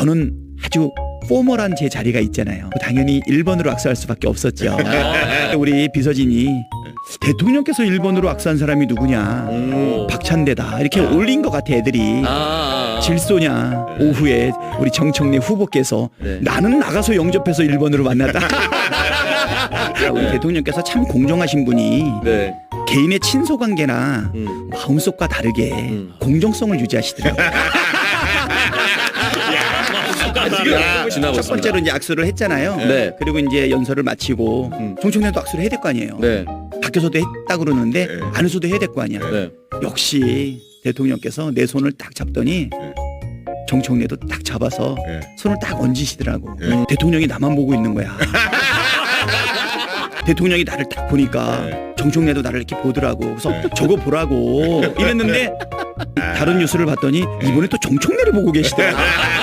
저는 아주 포멀한 제 자리가 있잖아요. 당연히 1번으로 악수할 수밖에 없었죠. 네. 우리 비서진이 대통령께서 1번으로 악수한 사람이 누구냐? 음. 박찬대다. 이렇게 올린 것 같아 애들이. 아. 질소냐 오후에 우리 정청래 후보께서 네. 나는 나가서 영접해서 1번으로 만났다. 우리 대통령께서 참 공정하신 분이 네. 개인의 친소 관계나 음. 마음속과 다르게 음. 공정성을 유지하시더라고요. 야, 지나고 첫. 번째로 이제 악수를 했잖아요. 네. 그리고 이제 연설을 마치고 음. 정청래도 악수를 해야 될 거 아니에요. 네. 밖에서도 했다 그러는데 네. 안에서도 해야 될 거 아니야. 네. 역시 대통령께서 내 손을 딱 잡더니 네. 정청래도 딱 잡아서 예. 손을 딱 얹으시더라고. 네. 대통령이 나만 보고 있는 거야. 대통령이 나를 딱 보니까 네. 정청래도 나를 이렇게 보더라고. 그래서 네. 저거 보라고 이랬는데 다른 뉴스를 봤더니 이번에 또 정청래를 보고 계시더라고.